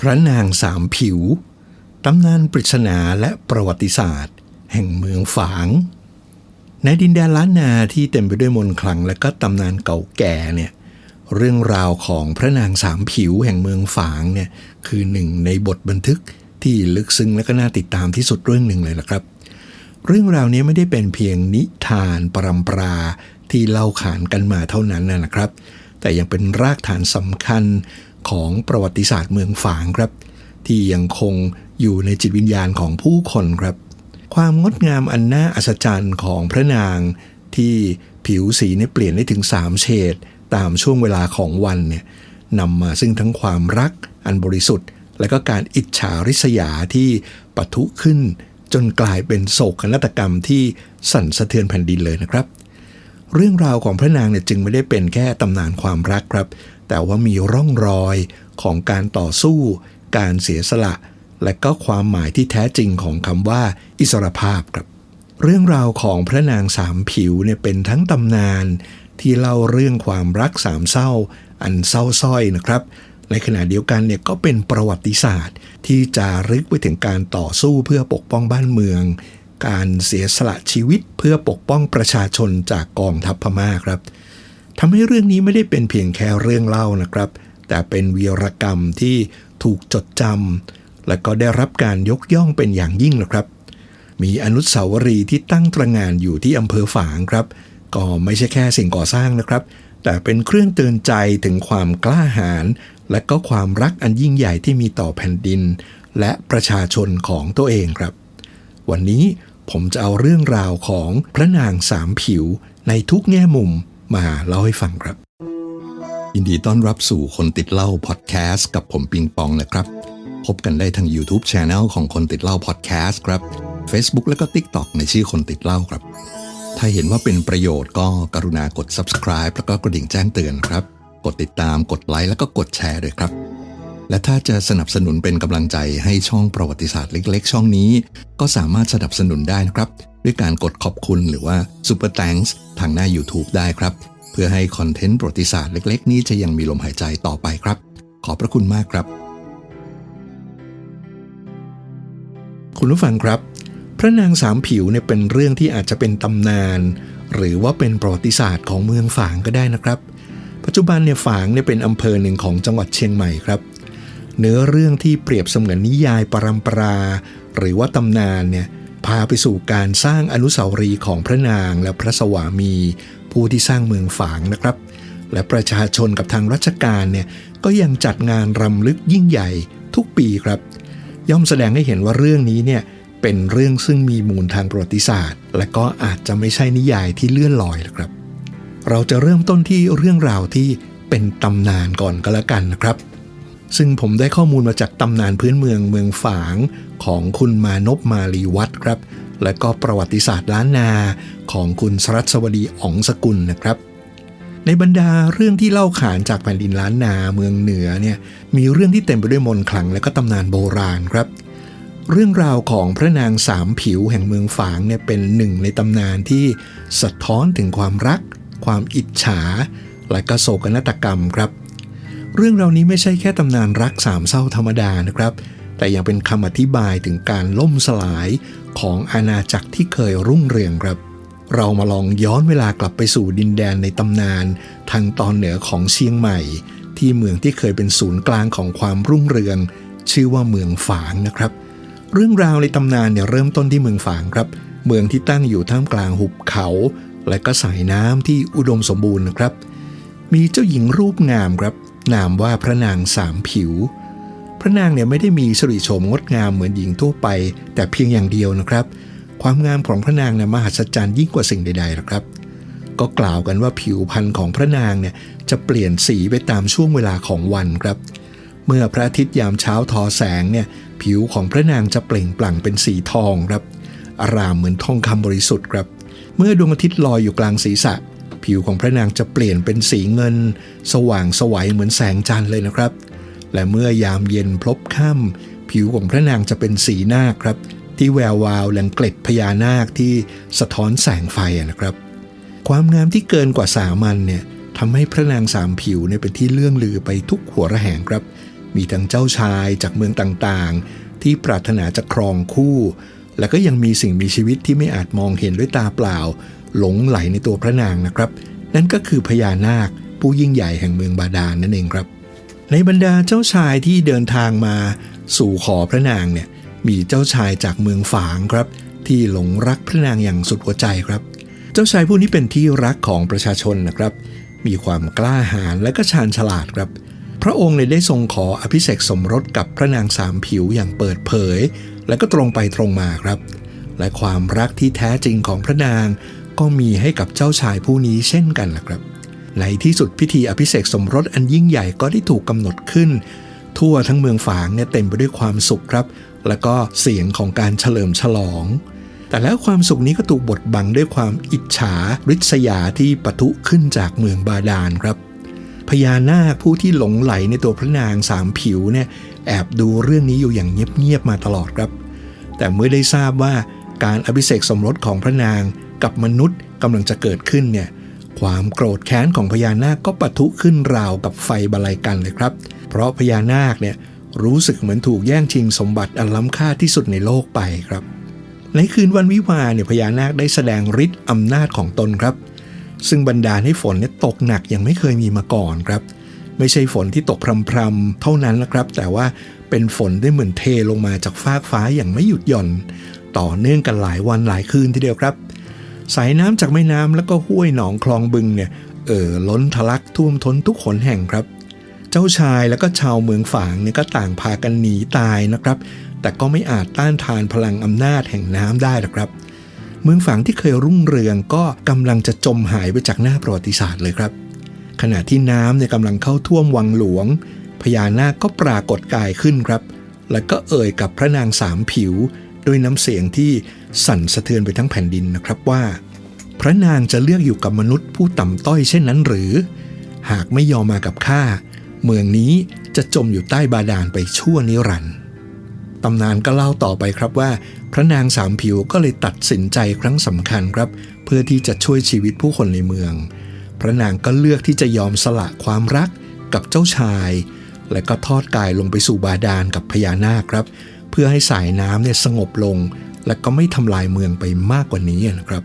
พระนางสามผิว ตำนานปริศนาและประวัติศาสตร์ แห่งเมืองฝาง ในดินแดนล้านนาที่เต็มไปด้วยมนต์ขลังและก็ตำนานเก่าแก่เนี่ยเรื่องราวของพระนางสามผิวแห่งเมืองฝางเนี่ยคือหนึ่งในบทบันทึกที่ลึกซึ้งและก็น่าติดตามที่สุดเรื่องหนึ่งเลยละครับ เรื่องราวนี้ไม่ได้เป็นเพียงนิทานปรำปราที่เล่าขานกันมาเท่านั้นนะครับ แต่ยังเป็นรากฐานสำคัญ ของประวัติศาสตร์เมืองฝางครับ ที่ยังคงอยู่ในจิตวิญญาณของผู้คนครับ ความงดงามอันน่าอัศจรรย์ของพระนาง ที่ผิวสีเนี่ยเปลี่ยนได้ถึง 3 เฉดตามช่วงเวลาของวันเนี่ยนำมาซึ่งทั้งความรักอันบริสุทธิ์ และก็การอิจฉาริษยาที่ปะทุขึ้น จนกลายเป็นโศกนาฏกรรมที่สั่นสะเทือนแผ่นดินเลยนะครับ เรื่องราวของพระนางเนี่ยจึงไม่ได้เป็นแค่ตำนานความรักครับ แต่ว่ามีร่องรอยของการต่อสู้ การเสียสละ และก็ความหมายที่แท้จริงของคำว่า อิสรภาพครับ เรื่องราวของพระนางสามผิวเนี่ยเป็นทั้งตำนาน ที่เล่าเรื่องความรักสามเศร้า อันเศร้าส้อยนะครับ ในขณะเดียวกันเนี่ยก็เป็นประวัติศาสตร์ ที่จะรึกไปถึงการต่อสู้เพื่อปกป้องบ้านเมือง การเสียสละชีวิตเพื่อปกป้องประชาชนจากกองทัพพม่าครับ ทำให้เรื่องนี้ไม่ได้เป็นเพียงแค่เรื่องเล่านะครับ แต่เป็นวีรกรรมที่ถูกจดจำและก็ได้รับการยกย่องเป็นอย่างยิ่งนะครับ มีอนุสาวรีย์ที่ตั้งตระหงานอยู่ที่อำเภอฝางครับ ก็ไม่ใช่แค่สิ่งก่อสร้างนะครับ แต่เป็นเครื่องเตือนใจถึงความกล้าหาญและก็ความรักอันยิ่งใหญ่ที่มีต่อแผ่นดิน และประชาชนของตัวเองครับ วันนี้ผมจะเอาเรื่องราวของพระนางสามผิวในทุกแง่มุม มาเล่าให้ฟังครับ ยินดีต้อนรับสู่คนติดเล้าพอดแคสต์กับผมปิงปองนะครับ พบกันได้ทาง YouTube Channel ของคนติดเล้าพอดแคสต์ครับ Facebook และก็ TikTok ในชื่อคนติดเล้าครับ ถ้าเห็นว่าเป็นประโยชน์ก็กรุณากด subscribe แล้วก็กระดิ่งแจ้งเตือนครับ กดติดตามกดไลค์แล้วก็กดแชร์ด้วยครับและถ้าจะสนับสนุนเป็นกำลังใจให้ช่องประวัติศาสตร์เล็ก ๆ ช่องนี้ ก็สามารถสนับสนุนได้นะครับ ด้วยการกดขอบคุณหรือว่า Super Thanks ทางหน้า YouTube ได้ครับ เพื่อให้คอนเทนต์ประวัติศาสตร์เล็ก ๆ นี้จะยังมีลมหายใจต่อไปครับ ขอบพระคุณมากครับ คุณผู้ฟังครับ พระนางสามผิวเนี่ยเป็นเรื่องที่อาจจะเป็นตำนาน หรือว่าเป็นประวัติศาสตร์ของเมืองฝางก็ได้นะครับ ปัจจุบันเนี่ยฝางเนี่ยเป็นอำเภอหนึ่งของจังหวัดเชียงใหม่ครับเนื้อเรื่องที่เปรียบเสมือนนิยายปรำปรา หรือว่าตำนานเนี่ย พาไปสู่การสร้างอนุสาวรีย์ของพระนางและพระสวามี ผู้ที่สร้างเมืองฝางนะครับ และประชาชนกับทางราชการเนี่ยก็ยังจัดงานรำลึกยิ่งใหญ่ทุกปีครับ ย่อมแสดงให้เห็นว่าเรื่องนี้เนี่ยเป็นเรื่องซึ่งมีมูลทางประวัติศาสตร์ และก็อาจจะไม่ใช่นิยายที่เลื่อนลอยนะครับ เราจะเริ่มต้นที่เรื่องราวที่เป็นตำนานก่อนก็แล้วกันนะครับ ซึ่งผมได้ข้อมูลมาจากตำนานพื้นเมืองเมืองฝาง ของคุณมานพมาลีวัฒน์ครับ และก็ประวัติศาสตร์ล้านนาของคุณสรัสวดีอ๋องสกุลนะครับ ในบรรดาเรื่องที่เล่าขานจากแผ่นดินล้านนาเมืองเหนือเนี่ยมีเรื่องที่เต็มไปด้วยมนต์ขลังและก็ตำนานโบราณครับ เรื่องราวของพระนางสามผิวแห่งเมืองฝางเนี่ยเป็นหนึ่งในตำนานที่สะท้อนถึงความรัก ความอิจฉา และก็โศกนาฏกรรมครับเรื่องราวนี้ไม่ใช่แค่ตำนานรักสามเศร้าธรรมดานะครับ แต่ยังเป็นคำอธิบายถึงการล่มสลายของอาณาจักรที่เคยรุ่งเรืองครับ เรามาลองย้อนเวลากลับไปสู่ดินแดนในตำนาน ทางตอนเหนือของเชียงใหม่ ที่เมืองที่เคยเป็นศูนย์กลางของความรุ่งเรือง ชื่อว่าเมืองฝางนะครับ เรื่องราวในตำนานเนี่ยเริ่มต้นที่เมืองฝางครับ เมืองที่ตั้งอยู่ท่ามกลางหุบเขา และก็สายน้ำที่อุดมสมบูรณ์นะครับ มีเจ้าหญิงรูปงามครับ นามว่าพระนางสามผิว พระนางเนี่ยไม่ได้มีสริโฉมงดงามเหมือนหญิงทั่วไป แต่เพียงอย่างเดียวนะครับ ความงามของพระนางเนี่ยมหัศจรรย์ยิ่งกว่าสิ่งใดๆหรอกครับ ก็กล่าวกันว่าผิวพรรณของพระนางเนี่ยจะเปลี่ยนสีไปตามช่วงเวลาของวันครับ เมื่อพระอาทิตย์ยามเช้าทอแสงเนี่ยผิวของพระนางจะเปล่งปลั่งเป็นสีทองครับ อารามเหมือนทองคำบริสุทธิ์ครับ เมื่อดวงอาทิตย์ลอยอยู่กลางศีรษะ ผิวของพระนางจะเปลี่ยนเป็นสีเงิน สว่างสวัยเหมือนแสงจันทร์เลยนะครับ และเมื่อยามเย็นพลบค่ำผิวของพระนางจะเป็นสีนาคครับ ที่แวววาวแหลงเกล็ดพญานาคที่สะท้อนแสงไฟนะครับ ความงามที่เกินกว่าสามัญเนี่ยทำให้พระนางสามผิวเนี่ยเป็นที่เลื่องลือไปทุกหัวระแหงครับ มีทั้งเจ้าชายจากเมืองต่างๆ ที่ปรารถนาจะครองคู่ และก็ยังมีสิ่งมีชีวิตที่ไม่อาจมองเห็นด้วยตาเปล่า หลงไหลในตัวพระนางนะครับ นั่นก็คือพญานาคผู้ยิ่งใหญ่แห่งเมืองบาดาลนั่นเองครับ ในบรรดาเจ้าชายที่เดินทางมาสู่ขอพระนางเนี่ยมีเจ้าชายจากเมืองฝางครับ ที่หลงรักพระนางอย่างสุดหัวใจครับ เจ้าชายผู้นี้เป็นที่รักของประชาชนนะครับ มีความกล้าหาญและก็ชาญฉลาดครับ พระองค์เลยได้ทรงขออภิเษกสมรสกับพระนางสามผิวอย่างเปิดเผย และก็ตรงไปตรงมาครับ และความรักที่แท้จริงของพระนางก็มีให้กับเจ้าชายผู้นี้เช่นกันล่ะครับ ในที่สุดพิธีอภิเษกสมรสอันยิ่งใหญ่ก็ได้ถูกกำหนดขึ้น ทั่วทั้งเมืองฝางเนี่ยเต็มไปด้วยความสุขครับ แล้วก็เสียงของการเฉลิมฉลอง แต่แล้วความสุขนี้ก็ถูกบดบังด้วยความอิจฉาริษยาที่ปะทุขึ้นจากเมืองบาดาลครับพญานาคผู้ที่หลงไหลในตัวพระนางสามผิวเนี่ยแอบดูเรื่องนี้อยู่อย่างเงียบๆมาตลอดครับ แต่เมื่อได้ทราบว่าการอภิเษกสมรสของพระนางกับมนุษย์กำลังจะเกิดขึ้นเนี่ย ความโกรธแค้นของพญานาคก็ปะทุขึ้นราวกับไฟบาลัยกันเลยครับ เพราะพญานาคเนี่ยรู้สึกเหมือนถูกแย่งชิงสมบัติอันล้ำค่าที่สุดในโลกไปครับ ในคืนวันวิวาเนี่ยพญานาคได้แสดงฤทธิ์อำนาจของตนครับ ซึ่งบรรดาให้ฝนเนี่ยตกหนักอย่างไม่เคยมีมาก่อนครับ ไม่ใช่ฝนที่ตกพรำๆเท่านั้นนะครับ แต่ว่าเป็นฝนได้เหมือนเทลงมาจากฟากฟ้าอย่างไม่หยุดหย่อน ต่อเนื่องกันหลายวันหลายคืนทีเดียวครับ สายน้ำจากแม่น้ำแล้วก็ห้วยหนองคลองบึงเนี่ยเอ่อล้นทะลักท่วมท้นทุกขนแห่งครับ เจ้าชายแล้วก็ชาวเมืองฝางเนี่ยก็ต่างพากันหนีตายนะครับ แต่ก็ไม่อาจต้านทานพลังอำนาจแห่งน้ำได้หรอกครับ เมืองฝางที่เคยรุ่งเรืองก็กำลังจะจมหายไปจากหน้าประวัติศาสตร์เลยครับ ขณะที่น้ำเนี่ยกำลังเข้าท่วมวังหลวง พญานาคก็ปรากฏกายขึ้นครับ แล้วก็เอ่ยกับพระนางสามผิว ด้วยน้ำเสียงที่ สั่นสะเทือนไปทั้งแผ่นดินนะครับว่า พระนางจะเลือกอยู่กับมนุษย์ผู้ต่ำต้อยเช่นนั้นหรือ หากไม่ยอมมากับข้าเมืองนี้จะจมอยู่ใต้บาดาลไปชั่วนิรันดร์ตำนานก็เล่าต่อไปครับว่า พระนางสามผิวก็เลยตัดสินใจครั้งสำคัญครับ เพื่อที่จะช่วยชีวิตผู้คนในเมือง พระนางก็เลือกที่จะยอมสละความรักกับเจ้าชาย และก็ทอดกายลงไปสู่บาดาลกับพญานาคครับ เพื่อให้สายน้ำเนี่ยสงบลง และก็ไม่ทำลายเมืองไปมากกว่านี้นะครับ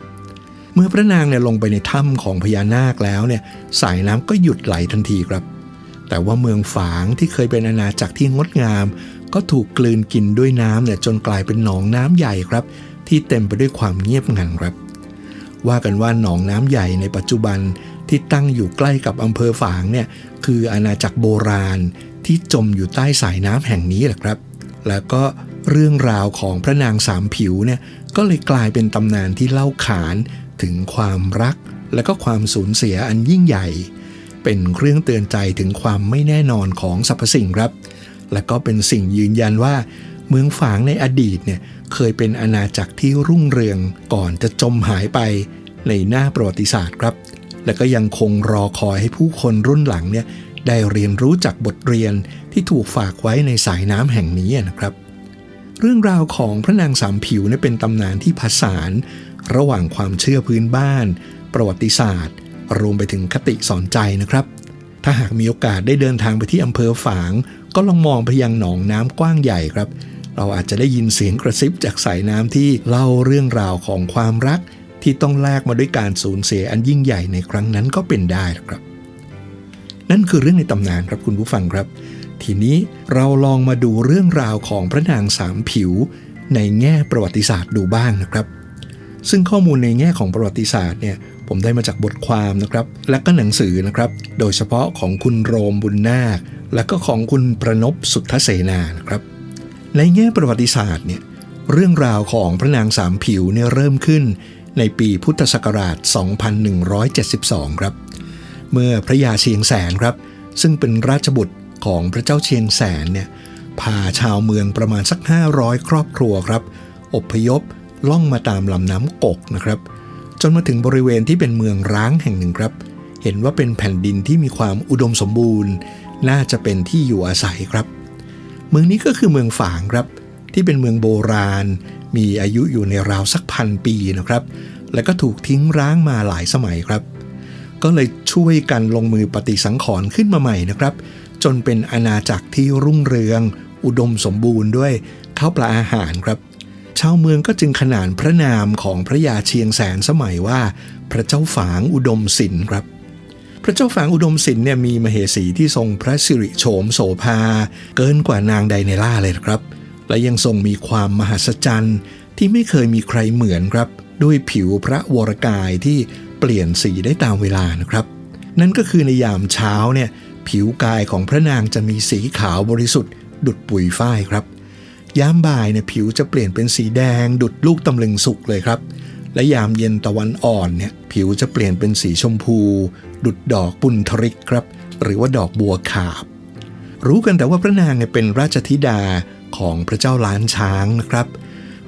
เมื่อพระนางเนี่ยลงไปในถ้ำของพญานาคแล้วเนี่ยสายน้ำก็หยุดไหลทันทีครับ แต่ว่าเมืองฝางที่เคยเป็นอาณาจักรที่งดงาม ก็ถูกกลืนกินด้วยน้ำเนี่ยจนกลายเป็นหนองน้ำใหญ่ครับ ที่เต็มไปด้วยความเงียบงันครับ ว่ากันว่าหนองน้ำใหญ่ในปัจจุบันที่ตั้งอยู่ใกล้กับอำเภอฝางเนี่ยคืออาณาจักรโบราณที่จมอยู่ใต้สายน้ำแห่งนี้แหละครับ แล้วก็ เรื่องราวของพระนางสามผิวเนี่ยก็เลยกลายเป็นตำนานที่เล่าขานถึงความรัก และก็ความสูญเสียอันยิ่งใหญ่ เป็นเครื่องเตือนใจถึงความไม่แน่นอนของสรรพสิ่งครับ และก็เป็นสิ่งยืนยันว่า เมืองฝางในอดีตเนี่ยเคยเป็นอาณาจักรที่รุ่งเรืองก่อนจะจมหายไปในหน้าประวัติศาสตร์ครับ และก็ยังคงรอคอยให้ผู้คนรุ่นหลังเนี่ยได้เรียนรู้จากบทเรียนที่ถูกฝากไว้ในสายน้ำแห่งนี้นะครับ เรื่องราวของพระนางสามผิวเป็นตำนานที่ผสาน ระหว่างความเชื่อพื้นบ้าน ประวัติศาสตร์ รวมไปถึงคติสอนใจนะครับ ถ้าหากมีโอกาสได้เดินทางไปที่อำเภอฝาง ก็ลองมองไปยังหนองน้ำกว้างใหญ่ครับ เราอาจจะได้ยินเสียงกระซิบจากสายน้ำที่เล่าเรื่องราวของความรัก ที่ต้องแลกมาด้วยการสูญเสียอันยิ่งใหญ่ในครั้งนั้นก็เป็นได้ครับ นั่นคือเรื่องในตำนานครับคุณผู้ฟังครับ ทีนี้เราลองมาดูเรื่องราวของพระนางสามผิว ในแง่ประวัติศาสตร์ดูบ้างนะครับ ซึ่งข้อมูลในแง่ของประวัติศาสตร์เนี่ยผมได้มาจากบทความนะครับ และก็หนังสือนะครับ โดยเฉพาะของคุณโรมบุญนาค และก็ของคุณประนบสุทธเสนานะครับ ในแง่ประวัติศาสตร์เนี่ยเรื่องราวของพระนางสามผิวเนี่ยเริ่มขึ้นในปีพุทธศักราช 2172 ครับ เมื่อพระยาเชียงแสนครับ ซึ่งเป็นราชบุตร ของพระเจ้าเชียงแสนเนี่ยพาชาวเมืองประมาณสัก 500 ครอบครัวครับ อพยพล่องมาตามลำน้ำกกนะครับ จนมาถึงบริเวณที่เป็นเมืองร้างแห่งหนึ่งครับ เห็นว่าเป็นแผ่นดินที่มีความอุดมสมบูรณ์ น่าจะเป็นที่อยู่อาศัยครับ เมืองนี้ก็คือเมืองฝางครับ ที่เป็นเมืองโบราณ มีอายุอยู่ในราวสักพันปีนะครับ และก็ถูกทิ้งร้างมาหลายสมัยครับ ก็เลยช่วยกันลงมือปฏิสังขรณ์ขึ้นมาใหม่นะครับ จนเป็นอาณาจักรที่รุ่งเรือง อุดมสมบูรณ์ด้วยข้าวปลาอาหารครับ ชาวเมืองก็จึงขนานพระนามของพระยาเชียงแสนสมัยว่า พระเจ้าฝางอุดมศิลป์ครับ พระเจ้าฝางอุดมศิลป์เนี่ยมีมเหสีที่ทรงพระสิริโฉมโสภา เกินกว่านางใดในล่าเลยครับ และยังทรงมีความมหัศจรรย์ที่ไม่เคยมีใครเหมือนครับ ด้วยผิวพระวรกายที่เปลี่ยนสีได้ตามเวลานะครับ นั่นก็คือในยามเช้าเนี่ย ผิวกายของพระนางจะมีสีขาวบริสุทธิ์ ดุดปุ๋ยฝ้ายครับยามบ่ายเนี่ยผิวจะเปลี่ยนเป็นสีแดง ดุดลูกตำลึงสุกเลยครับ และยามเย็นตะวันอ่อนเนี่ยผิวจะเปลี่ยนเป็นสีชมพู ดุดดอกปุณทริกครับ หรือว่าดอกบัวขาบ รู้กันแต่ว่าพระนางเนี่ยเป็นราชธิดาของพระเจ้าล้านช้างนะครับ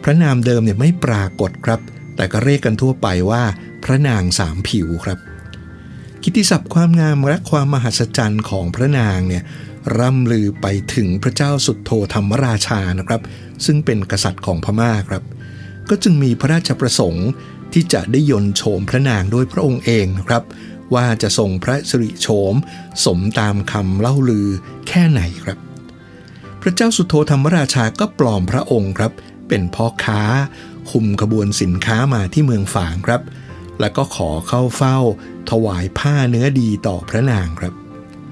พระนามเดิมเนี่ยไม่ปรากฏครับ แต่ก็เรียกกันทั่วไปว่า พระนางสามผิวครับ กิตติศัพท์ความงามและความมหัศจรรย์ของพระนางเนี่ยร่ำลือไปถึงพระเจ้าสุดโทธรรมราชานะครับ ซึ่งเป็นกษัตริย์ของพม่าครับ ก็จึงมีพระราชประสงค์ที่จะได้ยนโฉมพระนางโดยพระองค์เองนะครับ ว่าจะทรงพระสิริโฉมสมตามคำเล่าลือแค่ไหนครับ พระเจ้าสุโธธรรมราชาก็ปลอมพระองค์ครับ เป็นพ่อค้า คุมขบวนสินค้ามาที่เมืองฝางครับ แล้วก็ขอเข้าเฝ้า ถวายผ้าเนื้อดีต่อพระนางครับ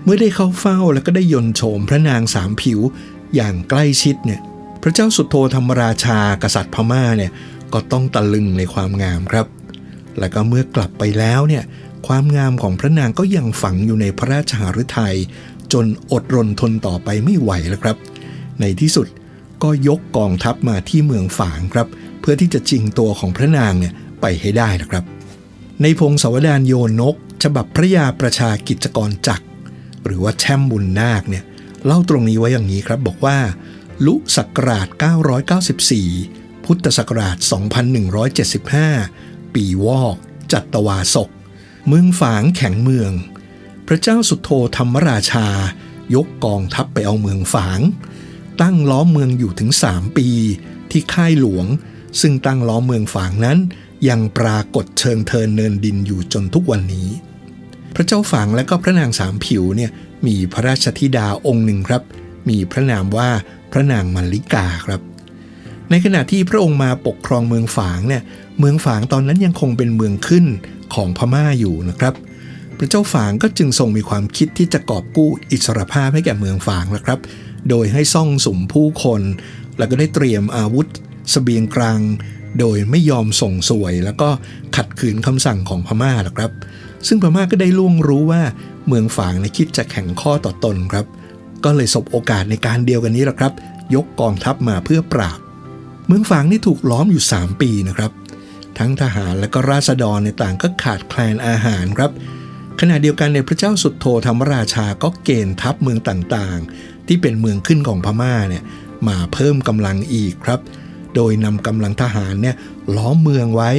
เมื่อได้เข้าเฝ้าแล้วก็ได้ยนโฉมพระนางสามผิวอย่างใกล้ชิดเนี่ยพระเจ้าสุโธธรรมราชากษัตริย์พม่าเนี่ยก็ต้องตะลึงในความงามครับ แล้วก็เมื่อกลับไปแล้วเนี่ยความงามของพระนางก็ยังฝังอยู่ในพระราชหฤทัยจนอดรนทนต่อไปไม่ไหวแล้วครับ ในที่สุดก็ยกกองทัพมาที่เมืองฝางครับ เพื่อที่จะจิงตัวของพระนางเนี่ยไปให้ได้นะครับ ในพงศาวดารโยนก ฉบับพระยาประชากิจกรจักร หรือว่าแช่มบุญนาคเนี่ยเล่าตรงนี้ไว้อย่างนี้ครับบอกว่า ลุศักราช 994 พุทธศักราช 2175 ปีวอกจัตวาศก เมืองฝางแข็งเมือง พระเจ้าสุโธธรรมราชา ยกกองทัพไปเอาเมืองฝาง ตั้งล้อมเมืองอยู่ถึง 3 ปี ที่ค่ายหลวง ซึ่งตั้งล้อมเมืองฝางนั้น ยังปรากฏเชิงเทินเนินดินอยู่จนทุกวันนี้ พระเจ้าฝางและก็พระนางสามผิวเนี่ยมีพระราชธิดาองค์หนึ่งครับ มีพระนามว่าพระนางมัลลิกาครับ ในขณะที่พระองค์มาปกครองเมืองฝางเนี่ยเมืองฝางตอนนั้นยังคงเป็นเมืองขึ้นของพม่าอยู่นะครับ พระเจ้าฝางก็จึงทรงมีความคิดที่จะกอบกู้อิสรภาพให้แก่เมืองฝางนะครับ โดยให้ซ่องสุมผู้คน แล้วก็ได้เตรียมอาวุธสเสบียงกลาง โดยไม่ยอมส่งสวย แล้วก็ขัดขืนคำสั่งของพม่านะครับ ซึ่งพม่าก็ได้ล่วงรู้ว่าเมืองฝางในคิดจะแข่งข้อต่อตนครับ ก็เลยสบโอกาสในการเดียวกันนี้แหละครับ ยกกองทัพมาเพื่อปราบ เมืองฝางนี่ถูกล้อมอยู่ 3 ปีนะครับ ทั้งทหารและก็ราษฎรในต่างก็ขาดแคลนอาหารครับ ขณะเดียวกันในพระเจ้าสุดโทธรรมราชาก็เกณฑ์ทัพเมืองต่างๆ ที่เป็นเมืองขึ้นของพม่าเนี่ยมาเพิ่มกำลังอีกครับ โดยนำกำลังทหารเนี่ยล้อมเมืองไว้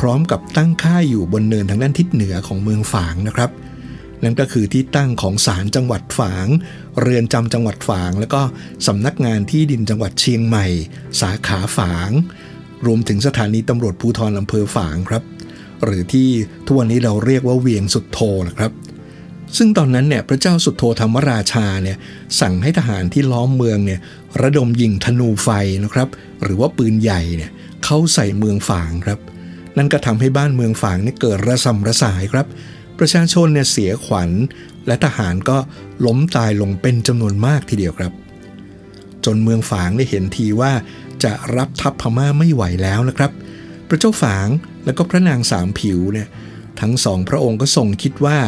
พร้อมกับตั้งค่ายอยู่บนเนินทางด้านทิศเหนือของเมืองฝางนะครับ นั่นก็คือที่ตั้งของศาลจังหวัดฝาง เรือนจำจังหวัดฝาง แล้วก็สำนักงานที่ดินจังหวัดเชียงใหม่ สาขาฝาง รวมถึงสถานีตำรวจภูธรอำเภอฝางครับ หรือที่ทุกวันนี้เราเรียกว่าเวียงสุดโทนะครับซึ่งตอนนั้นเนี่ยพระเจ้าสุดโทธรรมราชาเนี่ยสั่งให้ทหารที่ล้อมเมืองเนี่ย ระดมยิงธนูไฟนะครับ หรือว่าปืนใหญ่เนี่ยเข้าใส่เมืองฝางครับ นั่นก็ทำให้บ้านเมืองฝางเนี่ยเกิดระสำระสายครับ ประชาชนเนี่ยเสียขวัญ และทหารก็ล้มตายลงเป็นจำนวนมากทีเดียวครับ จนเมืองฝางได้เห็นทีว่าจะรับทัพพม่าไม่ไหวแล้วนะครับ พระเจ้าฝางและก็พระนางสามผิวเนี่ยทั้งสองพระองค์ก็ทรงคิดว่า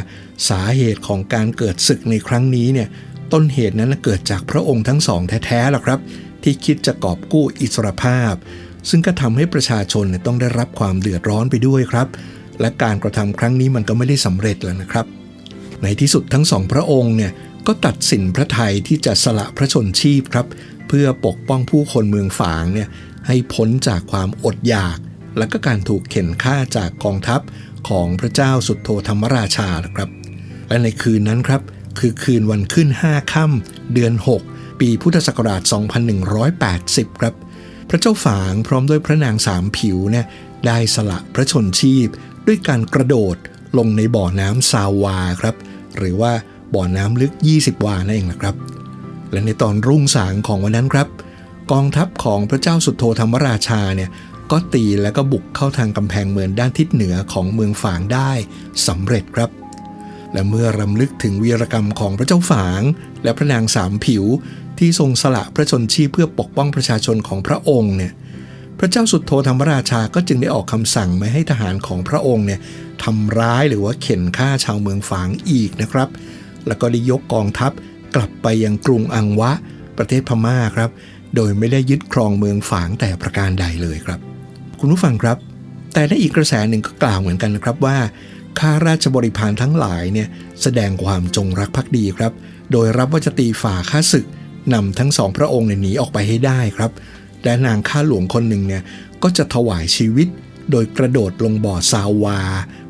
สาเหตุของการเกิดศึกในครั้งนี้เนี่ย ต้นเหตุนั้นเกิดจากพระองค์ทั้งสองแท้ๆหรอกครับ ที่คิดจะกอบกู้อิสรภาพ ซึ่งก็ทำให้ประชาชนเนี่ยต้องได้รับความเดือดร้อนไปด้วยครับ และการกระทำครั้งนี้มันก็ไม่ได้สำเร็จแล้วนะครับ ในที่สุดทั้งสองพระองค์เนี่ยก็ตัดสินพระไทยที่จะสละพระชนชีพครับ เพื่อปกป้องผู้คนเมืองฝางเนี่ยให้พ้นจากความอดอยาก และก็การถูกเข็นฆ่าจากกองทัพของพระเจ้าสุดโทธรรมราชานะครับ และในคืนนั้นครับ คือคืนวันขึ้น 5 ค่ำเดือน 6 ปีพุทธศักราช 2180 ครับ พระเจ้าฝางพร้อมด้วยพระนางสามผิวเนี่ยได้สละพระชนชีพ ด้วยการกระโดดลงในบ่อน้ำซาวาครับ หรือว่าบ่อน้ำลึก 20 วานั่นเองนะครับ และในตอนรุ่งสางของวันนั้นครับ กองทัพของพระเจ้าสุโธธรรมราชาเนี่ยก็ตีและก็บุกเข้าทางกำแพงเมืองด้านทิศเหนือของเมืองฝางได้สำเร็จครับ และเมื่อรำลึกถึงวีรกรรมของพระเจ้าฝาง และพระนางสามผิว ที่ทรงสละพระชนชีพเพื่อปกป้องประชาชนของพระองค์เนี่ยพระเจ้าสุดโธธรรมราชาก็จึงได้ออกคำสั่งไม่ให้ทหารของพระองค์เนี่ยทำร้ายหรือว่าเข็นฆ่าชาวเมืองฝางอีกนะครับ แล้วก็ได้ยกกองทัพกลับไปยังกรุงอังวะ ประเทศพม่าครับ โดยไม่ได้ยึดครองเมืองฝางแต่ประการใดเลยครับ คุณผู้ฟังครับ แต่ในอีกกระแสหนึ่งก็กล่าวเหมือนกันนะครับว่า ข้าราชบริพารทั้งหลายเนี่ยแสดงความจงรักภักดีครับ โดยรับว่าจะตีฝ่าข้าศึกนำทั้งสองพระองค์เนี่ยหนีออกไปให้ได้ครับ และนางข้าหลวงคนหนึ่งเนี่ยก็จะถวายชีวิต โดยกระโดดลงบ่อซาวา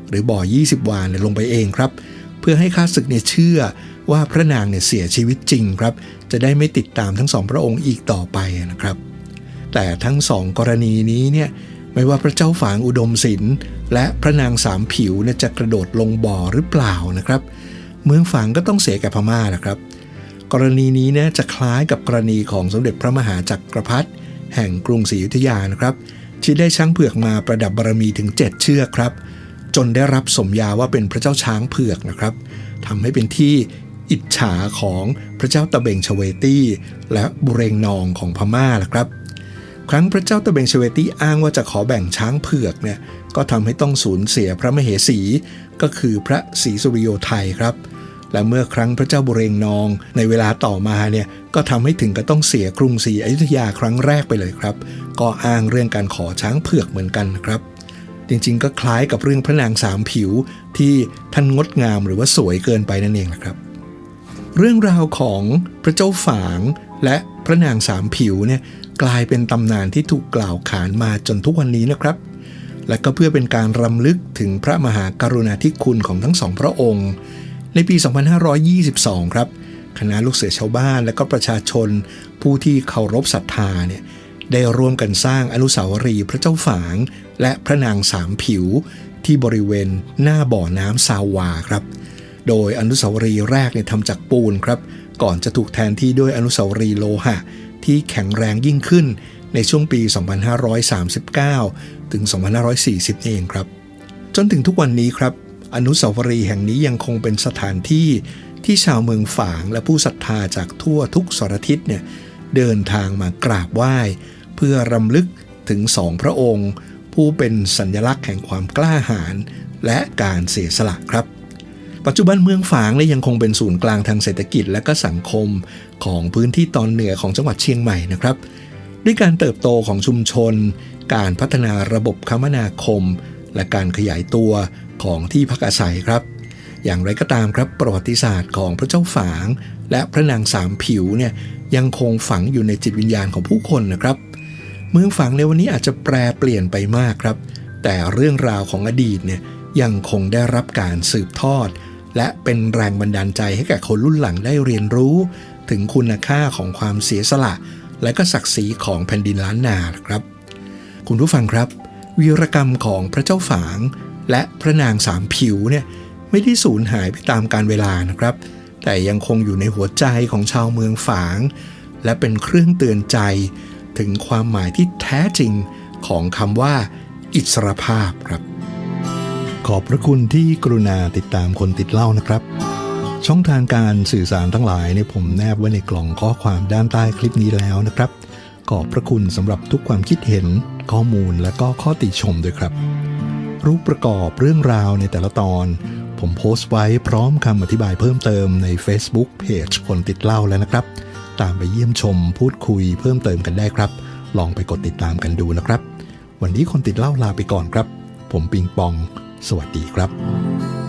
หรือบ่อ 20 วาเนี่ยลงไปเองครับ เพื่อให้ข้าศึกเนี่ยเชื่อว่าพระนางเนี่ยเสียชีวิตจริงครับ จะได้ไม่ติดตามทั้งสองพระองค์อีกต่อไปนะครับ แต่ทั้งสองกรณีนี้เนี่ยไม่ว่าพระเจ้าฝางอุดมศิลป์ และพระนางสามผิวเนี่ยจะกระโดดลงบ่อหรือเปล่านะครับ เมืองฝางก็ต้องเสียแก่พม่านะครับ กรณีนี้เนี่ยจะคล้ายกับกรณีของสมเด็จพระมหาจักรพรรดิแห่งกรุงศรีอยุธยานะครับที่ได้ช้างเผือกมาประดับบารมีถึง 7 เชือกครับ จนได้รับสมญาว่าเป็นพระเจ้าช้างเผือกนะครับทำให้เป็นที่อิจฉาของพระเจ้าตะเบงชเวตี้ และบุเรงนองของพม่าล่ะครับ ครั้งพระเจ้าตะเบงเชเวตีอ้างว่าจะขอแบ่งช้างเผือกเนี่ยก็ทำให้ต้องสูญเสียพระมเหสี ก็คือพระศรีสุริโยไทยครับ และเมื่อครั้งพระเจ้าบุเรงนองในเวลาต่อมาเนี่ยก็ทำให้ถึงกับต้องเสียกรุงศรีอยุธยาครั้งแรกไปเลยครับ ก็อ้างเรื่องการขอช้างเผือกเหมือนกันนะครับ จริงๆ ก็คล้ายกับเรื่องพระนางสามผิวที่ท่านงดงามหรือว่าสวยเกินไปนั่นเองนะครับ เรื่องราวของพระเจ้าฝางและพระนางสามผิวเนี่ย กลายเป็นตำนานที่ถูกกล่าวขานมาจนทุกวันนี้นะครับ และก็เพื่อเป็นการรำลึกถึงพระมหากรุณาธิคุณของทั้งสองพระองค์ ในปี 2522 ครับ คณะลูกเสือชาวบ้านและก็ประชาชน ผู้ที่เคารพศรัทธาเนี่ยได้ร่วมกันสร้างอนุสาวรีย์พระเจ้าฝาง และพระนางสามผิว ที่บริเวณหน้าบ่อน้ำซาวาครับ โดยอนุสาวรีย์แรกเนี่ยทำจากปูนครับ ก่อนจะถูกแทนที่ด้วยอนุสาวรีย์โลหะ ที่แข็งแรงยิ่งขึ้นในช่วงปี 2539 ถึง 2540เองครับ จนถึงทุกวันนี้ครับ อนุสาวรีย์แห่งนี้ยังคงเป็นสถานที่ที่ชาวเมืองฝางและผู้ศรัทธาจากทั่วทุกสารทิศเนี่ยเดินทางมากราบไหว้ เพื่อรำลึกถึงสองพระองค์ ผู้เป็นสัญลักษณ์แห่งความกล้าหาญและการเสียสละครับ ปัจจุบันเมืองฝางเนี่ยยังคงเป็นศูนย์กลางทางเศรษฐกิจและก็สังคมของพื้นที่ตอนเหนือของจังหวัดเชียงใหม่นะครับ ด้วยการเติบโตของชุมชน การพัฒนาระบบคมนาคม และการขยายตัวของที่พักอาศัยครับ อย่างไรก็ตามครับประวัติศาสตร์ของพระเจ้าฝาง และพระนางสามผิวเนี่ยยังคงฝังอยู่ในจิตวิญญาณของผู้คนนะครับ เมืองฝางในวันนี้อาจจะแปรเปลี่ยนไปมากครับ แต่เรื่องราวของอดีตเนี่ยยังคงได้รับการสืบทอด และเป็นแรงบันดาลใจให้แก่คนรุ่นหลังได้เรียนรู้ ถึงคุณค่าของความเสียสละ และก็ศักดิ์ศรีของแผ่นดินล้านนาครับ คุณผู้ฟังครับ วีรกรรมของพระเจ้าฝาง และพระนางสามผิวเนี่ยไม่ได้สูญหายไปตามการเวลานะครับ แต่ยังคงอยู่ในหัวใจของชาวเมืองฝาง และเป็นเครื่องเตือนใจถึงความหมายที่แท้จริงของคำว่า อิสรภาพครับ ขอบพระคุณที่กรุณาติดตามคนติดเล่านะครับ ช่องทางการสื่อสารทั้งหลายเนี่ยผมแนบไว้ในกล่องข้อความด้านใต้คลิปนี้แล้วนะครับ ขอบพระคุณสำหรับทุกความคิดเห็น ข้อมูลและก็ข้อติชมด้วยครับ รูปประกอบเรื่องราวในแต่ละตอน ผมโพสต์ไว้พร้อมคำอธิบายเพิ่มเติมใน Facebook Page คนติดเล่าแล้วนะครับ ตามไปเยี่ยมชมพูดคุยเพิ่มเติมกันได้ครับ ลองไปกดติดตามกันดูนะครับ วันนี้คนติดเล่าลาไปก่อนครับ ผมปิงปอง สวัสดีครับ